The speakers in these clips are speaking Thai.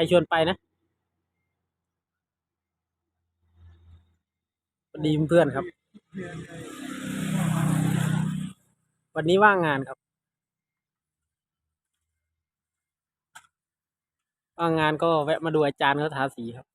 รชวนไปนะวันดีเพื่อนครับ วันนี้ว่างงานครับ ว่างงานก็แวะมาดูอาจารย์เขาทาสีครับ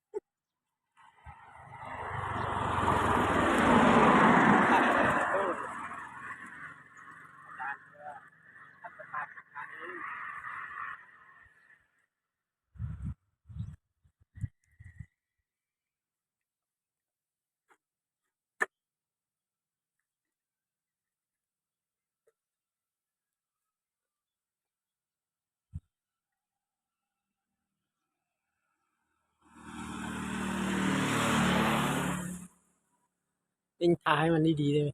เองทาให้มันดีๆได้ไหม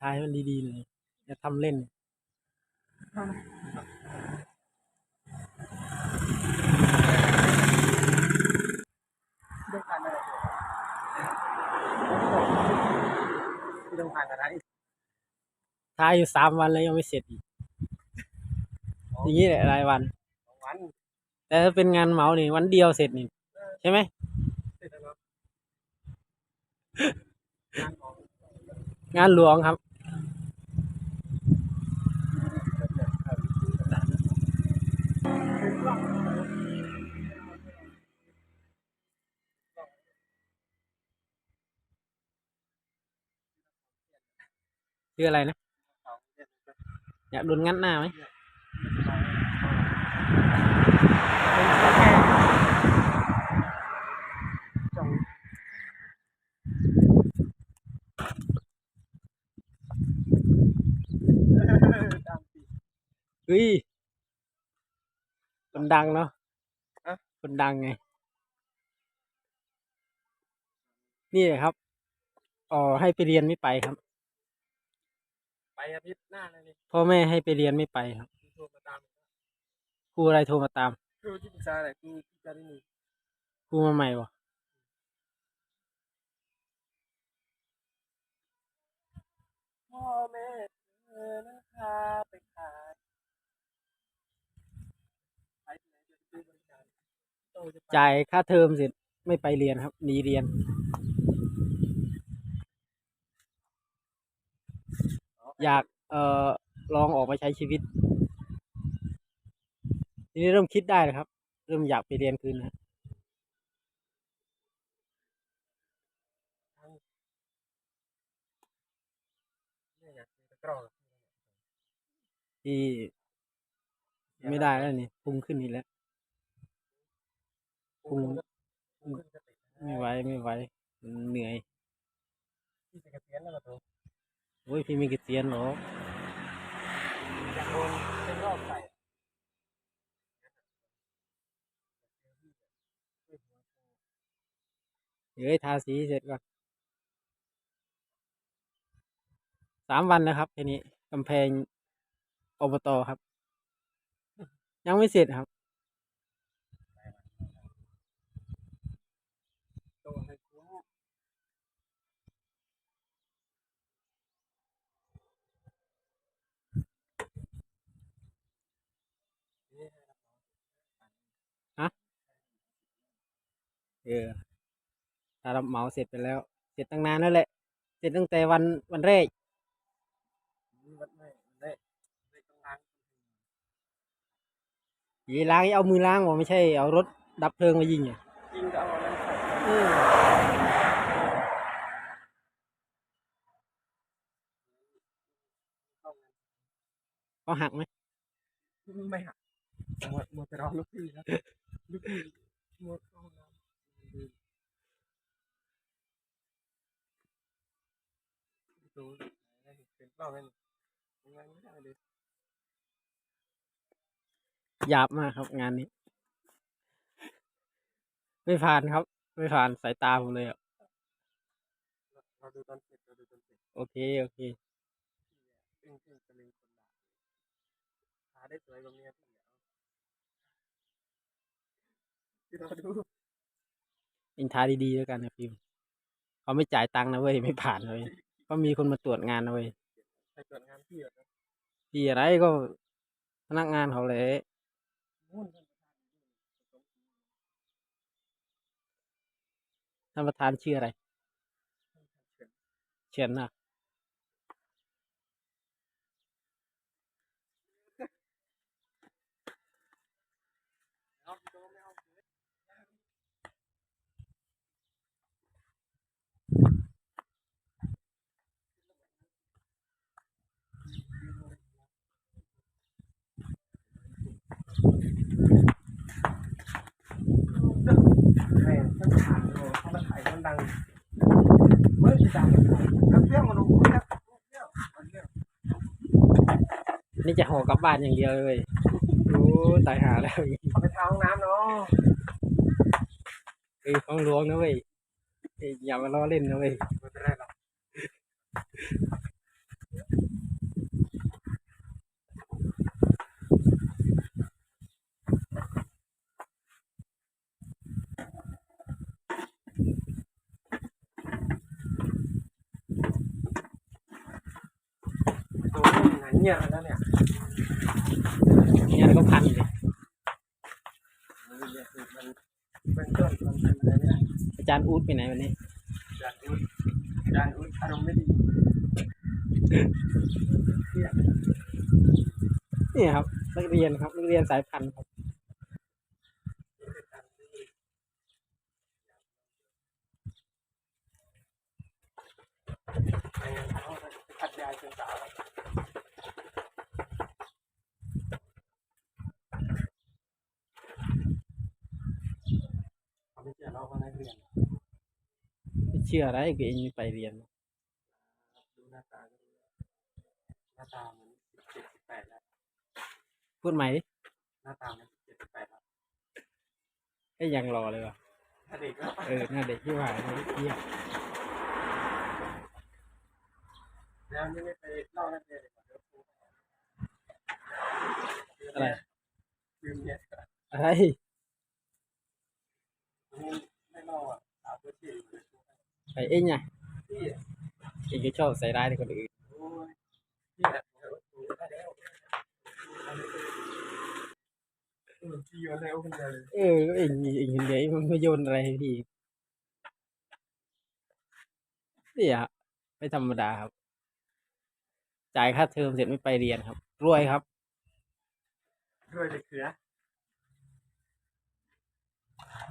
ทาให้มันดีๆเลยอย่าทำเล่นต้องการอะไรที่ต้องการอะไรทาอยู่สามวันแล้วยังไม่เสร็จอีก อย่างนี้แหละรายวันสองวัน แต่ถ้าเป็นงานเหมานี่วันเดียวเสร็จนี่ใช่ไหม เสร็จแล้วครับ งานหลวงครับ ชื่ออะไรนะองเสร็จแล้วอยากโดนงัดหน้าไหม จงตามปี เฮ้ยคนดังเนาะอะคนดังไง นี่แหละครับอ๋อให้ไปเรียนไม่ไปครับ ไปอาทิตย์หน้าเลยนี่พ่อแม่ให้ไปเรียนไม่ไปครับคือโทรมาตามครูอะไรโทรมาตามคือที่ปรึกษาอะไรคือที่จารินีครูมาใหม่วะพ่อแม่เธอนั้นพาไปขายไปที่ไหนจะซื้อบริการโต จะไปจ่ายค่าเทอมเสร็จไม่ไปเรียนครับหนีเรียน อยากเอ่อลองออกมาใช้ชีวิต ทีนี้เริ่มคิดได้แล้วครับ เริ่มอยากไปเรียนคืนนะเนี่ยอยากเป็นตะกร้อที่ไม่ได้แล้วนี่พุ่งขึ้นอีกแล้ว พุงพุงขึ้นสติไม่ไหวไม่ไหวมันเหนื่อยที่จะเกษียณแล้วก็โตโอ้ยพี่ไม่เกษียณหรอกอยากโดนเป็นรอบใส่เดี๋ยวให้ทาสีเสร็จก่อนสามวันแล้วครับทีนี้กำแพงอบตครับ ยังไม่เสร็จครับ โตให้คุ้ม เออถ้ารับเหมาเสร็จไปแล้ว เสร็จตั้งนานแล้วแหละ เสร็จตั้งแต่วันวันแรกมันไม่มันได้ได้ต้องล้างยีล้างเอามือล้างวะไม่ใช่เอารถดับเพลิงมายิงอะจริงก็เอานั้นใส่เออเขาหักไหมไม่หักหมดหมดไปรอลูกพี่ครับลูกพี่หมดเข้าห้องน้ำ ดูเป็นเล่ากันยังไงไม่ได้เลยหยาบมากครับงานนี้ ไม่ผ่านครับ ไม่ผ่านสายตาผมเลยอะเราดูตอนเสร็จเราดูตอนเสร็จโอเคโอเคซึ่งซึ่งจะมีคนด่าหาได้สวยกว่าเมียพี่ที่เราดูเองทาดีๆแล้วกันนะพิมเขาไม่จ่ายตังค์นะเว้ยไม่ผ่านเลย ก็มีคนมาตรวจงานเอาไว้ไปตรวจงานที่เหรอรพี่อะไรก็พนักงานเขาเลยท่านประธานชื่ออะไรเฉียนนะ นรู้เปรี้ยวเปรี้ยวมันเปรี้ยวนี่จะห่อกลับบ้านอย่างเดียวเลยโอ้ตายหาแล้วอย่างงี้เอาไปทาห้องน้ำเนาะเอ้ยของหลวงนะเว้ยเอ้ยอย่ามาล้อเล่นนะเว้ย ไม่เป็นไรหรอก โอ้ ยไหนเงียบแล้วเนี่ยเนี่ยก็พันเลยมันเนี่ยคือมันเป็นต้นมันเป็นอะไรไม่ได้อาจารย์อู๊ดไปไหนวันนี้จานอุ้ยจานอุ้ยอารมณ์ไม่ดีเครียดนี่ครับนักเรียนครับนักเรียนสายพันธุ์ครับไปเขาไปขัดยายจนสาวเขาไม่เชื่อเราก็นักเรียน ไม่เชื่ออะไรก็เองไม่ไปเรียนดูหน้าตาก็รู้แล้วหน้าตามันสิบเจ็ดสิบแปดแล้ว พูดใหม่ดิหน้าตามันสิบเจ็ดสิบแปดแล้วไอ้ยยังรอเลยว่ะถ้าเด็กก็เออหน้าเด็กที่ว่าเลยเหี้ยแล้วนี่ไม่ไปเล่านักเรียนเลยเหรอเดี๋ยวครูอะไรลืมเนี่ยอะไรไม่เล่าอะสาวตัวที่ ไปเองไงพี่เองก็ชอบใส่ร้ายในคนอื่นโอ้ยพี่แหละเดี๋ยวดูได้แล้วเออพี่โยนแล้วคนเดียวเลยเออก็เองเองคนเดียวเองมันไม่โยนอะไรให้พี่นี่อะไม่ธรรมดาครับ จ่ายค่าเทอมเสร็จไม่ไปเรียนครับ รวยครับด้วยแต่เขือ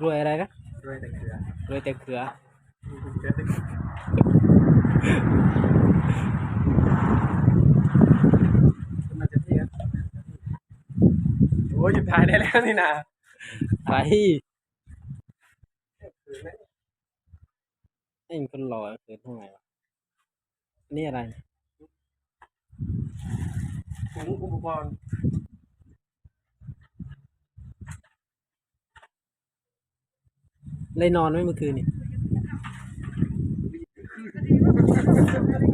รวยอะไรนะด้วยแต่เขือ รวยแต่เขือ เขือแต่เขือมันจะพี่ครับโอ้ยหยุดถ่ายได้แล้วนี่นะอะไรคือไม่เองคนหล่อเกินเท่าไหร่วะอันนี่อะไรถุงอุปกรณ์เลยนอนไหมเมื่อคืนนี่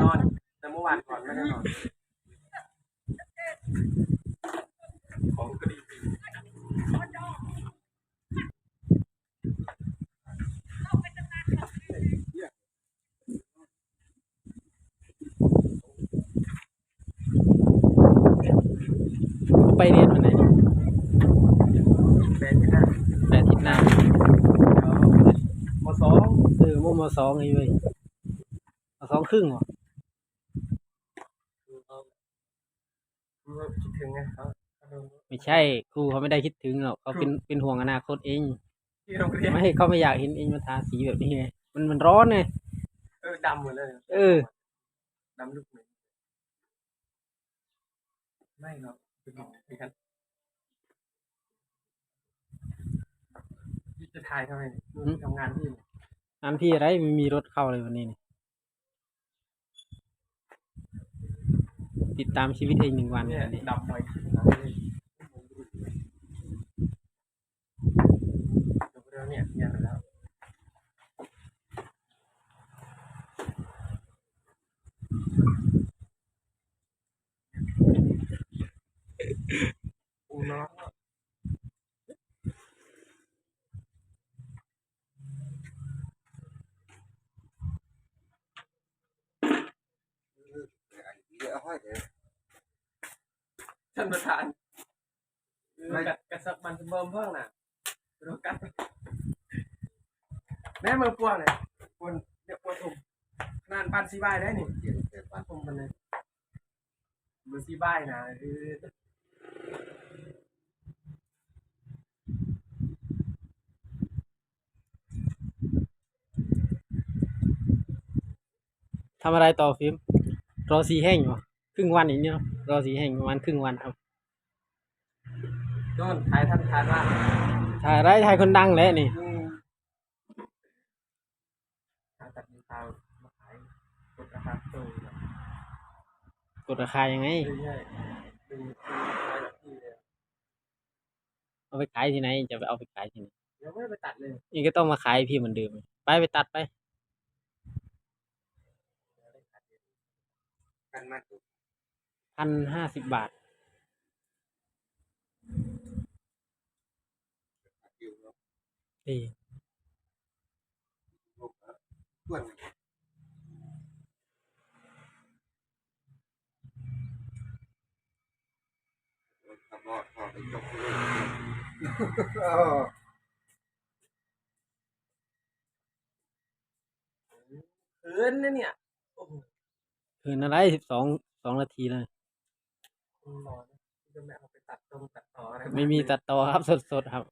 นอนแต่เมื่อวา นก่อนไม่ได้นอนของก็ดีไปเรียนวันไหนนี่แฟนที่นั่นแปดอาทิตย์หน้ามสองเออมมสองไอ้เว้ยมสองครึ่งเหรอ ดูเขาดูเขาคิดถึง ไงเขาเขาดูไม่ใช่ ครูเขาไม่ได้คิดถึงหรอกเขาเป็นเป็นห่วงอนาคตเอง ที่โรงเรียนไม่ให้เขาไม่อยากเห็นเองมาทาสีแบบนี้ไงมันมันร้อนไงเออดำหมดเลยเออดำลูกเหม็นไม่หรอกเป็นหมอเหมือนกันพี่จะถ่ายทำไมเนี่ยนู่นทำงานพี่เนี่ยงานพี่อะไรไม่มีรถเข้าเลยวันนี้นี่ ติดตามชีวิตเองหนึ่งวันเนี่ยวันนี้ดำไปขึ้นหลังเลยเดี๋ยวเนี่ยเนี่ยไปแล้วอูเนาะท่านประธานกัดกระสับมัน เบิ่มเพิ่งน่ะรู้กันแม่มือปวงเนี่ยปวนเดี๋ยวปวดถุงนานปันซีบายได้นี่เดี๋ยวปันถุงมันเลยมือซีบายนะคือทำอะไรต่อฟิล์มรอสีแห้งอยู่ครึ่งวันอีกเนี่ยเนาะรอสีแห้งประมาณครึ่งวันครับ โดนถ่ายทันทานว่าถ่ายไรถ่ายคนดังเลยนี่อืมหาตัดมีตามาขายกดราคาตู้นะกดราคายังไง เรื่อยๆดึงขายแบบที่เลยเอาไปขายที่ไหน จะไปเอาไปขายที่ไหนยังไม่ได้ไปตัดเลยนี่ก็ต้องมาขายพี่เหมือนเดิม ไปไปตัดไป กันมาถูกพันห้าสิบบาท อยู่เนาะ นี่ลูกเพื่อนขับรถพอไปจบเลยเออคืนนะเนี่ยโอ้โหคืนอะไรสิบสองสองนาทีเลย คุณรอนะที่จะไม่เอาไปตัดตรงตัดต่ออะไรไม่มีตัดต่อครับสดสดๆครับ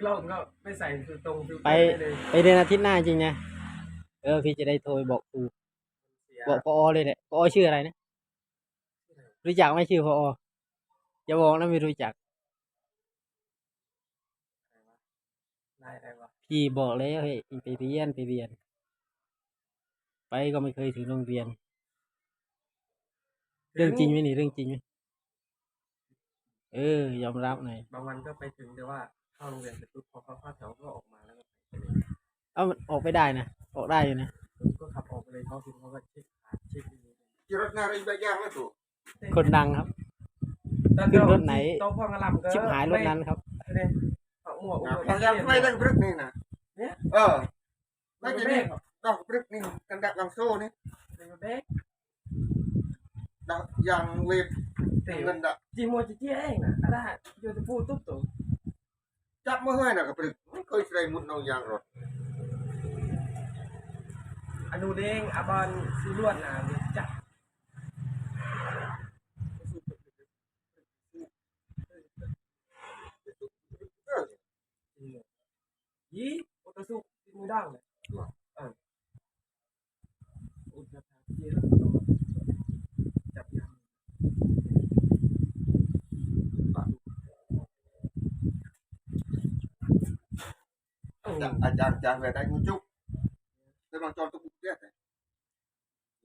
กล้องก็ไม่ใส่คือตรงคือไปเลยไปเดือนอาทิตย์หน้าจริงนะเออพี่จะได้โทรไปบอกครูเสียบอกพอเลยแหละพอชื่ออะไรนะรู้จักไหมชื่อพออย่าบอกนะไม่รู้จักได้อะไรวะพี่บอกแล้วเฮ้ยไปเรียนไปเรียน ไปก็ไม่เคยถึงโรงเรียน เรื่องจริงไหมนี่เรื่องจริงไหมเออ ยอมรับหน่อย บางวันก็ไปถึงแต่ว่า เข้าโรงเรียนเสร็จปุ๊บพอเขาเข้าแถวก็ออกมาแล้วก็ไปเลยเอ้ามันออกไปได้นะออกได้อยู่นะผมก็ขับออกไปเลยเขาถึงเขาก็เช็คขาเช็คนี่ Kira nari bagian itu. คนดังครับแต่ขึ้นรถไหน โต๊ะพ่องลำก็ชิบหายรถนั้นครับ ไม่เนี่ยเอาหมวก Nah, yang yang fly dah break nih nah. Ya? Eh, ไม่ lagi ได้ nih, dah break nih, kendak langsung nih. ไม่ได้ Dah yang wave เตะ kendak จีโมจิเจี้ยเองนะอะไรโยนพูดตุ๊บตุ๊บ cap mah hai nak break. Kau istri mut nong yang rot. อนุเด้งอาบอลซีลวดนะจับยี่โอตสุที่มือดังเลยเอออุ ajar ajar về đây ngucuk. Thế bằng cho tôi bục tiết này.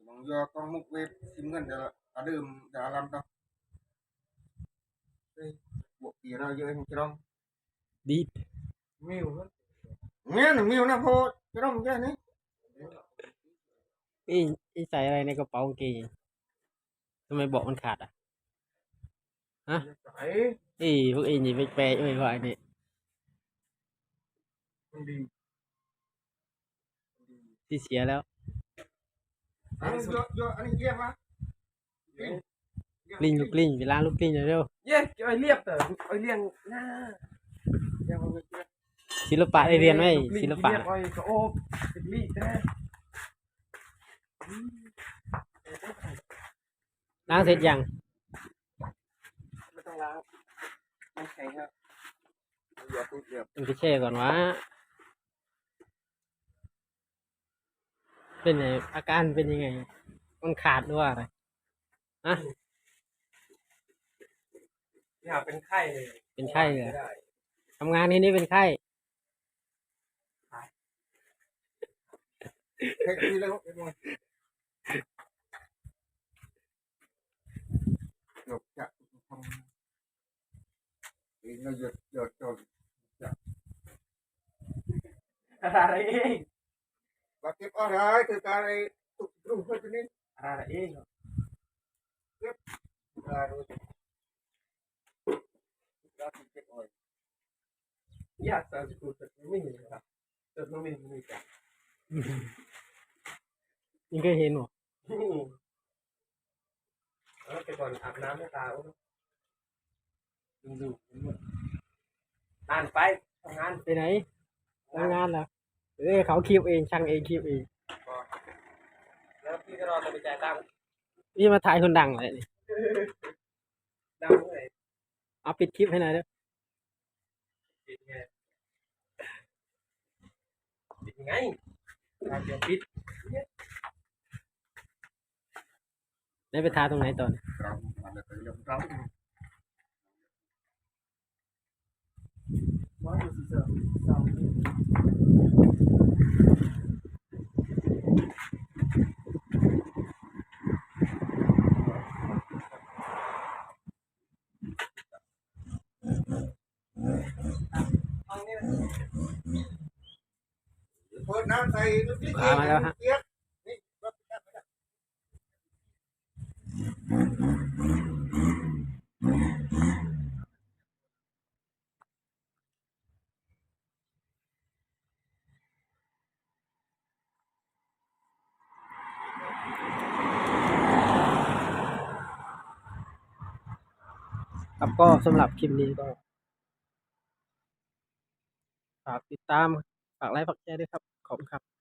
Bằng do con mục wave sim ngân đã đã đơm đã làm đâu. Đây, bộ kia ra dưới anh trong. ดี มิว Nghe là miêu nó vô, cái đó cái này. พี่พี่ใส่อะไรในกระเป๋ากางเกงทำไมเบอกมันขาดอ่ะ ใส่ เอ้ยพวกเองอย่าไปแปลเอ้ยว่าไอ้นี่ มันดีที่เสียแล้ว Anh do do anh kia mà. กลิ้งลูกกลิ้งไปล้างลูกกลิ้งหน่อยเร็วเย้ไอเรียบเต๋อไอเรียงหน้าเดี๋ยวมันจะศิลปะได้เรียนไหมศิลปะเรียบไอ้ก็โอ้สิบลีแท้ล้างเสร็จยังไม่ต้องล้างไม่แข็งครับ Giờ tôi giờ มันไปแช่ก่อนวะ เป็นไงอาการเป็นยังไง มันขาดหรือว่าอะไรเนี่ยเป็นไข้เลยเป็นไข้เลยม่ด้ทำงานที่นี่เป็นไข้ hết đi đâu cái rồi. Được chặt không. Thì nó giật giật rồi. อะไรเอง Và tiếp ở đây từ ta đây tụt rung hơi cho nên อะไรเอง là rồi. Ra thì chết rồi. อยากจะกูแต่ไม่มีครับแต่ไม่มีไม่มีจ้ะยังเคยเห็นหรอแล้วแต่ก่อนอาบน้ำให้ตาดูดูนานไปทำงานไปไหนทำงานเหรอ เอ้ยเขาคีบเองช่างเองคีบเองแล้วพี่ก็รอจะไปจ่ายตังค์นี่มาถ่ายคนดังเลยนี่ดังเมื่อไหร่เอาปิดคลิปให้หน่อยเด้อปิดไงปิดไงทางเดียวปิดได้ไปทาตรงไหนตอนเราทำอะไรไปเรื่องเรา ว่าอยู่สิเสือเศร้า เปิดน้ำใส่น้ำพามาแล้วฮะเปียก ครับก็สำหรับคลิปนี้ก็ฝากติดตามฝากไลค์ฝากแชร์ด้วยครับ ขอบคุณครับ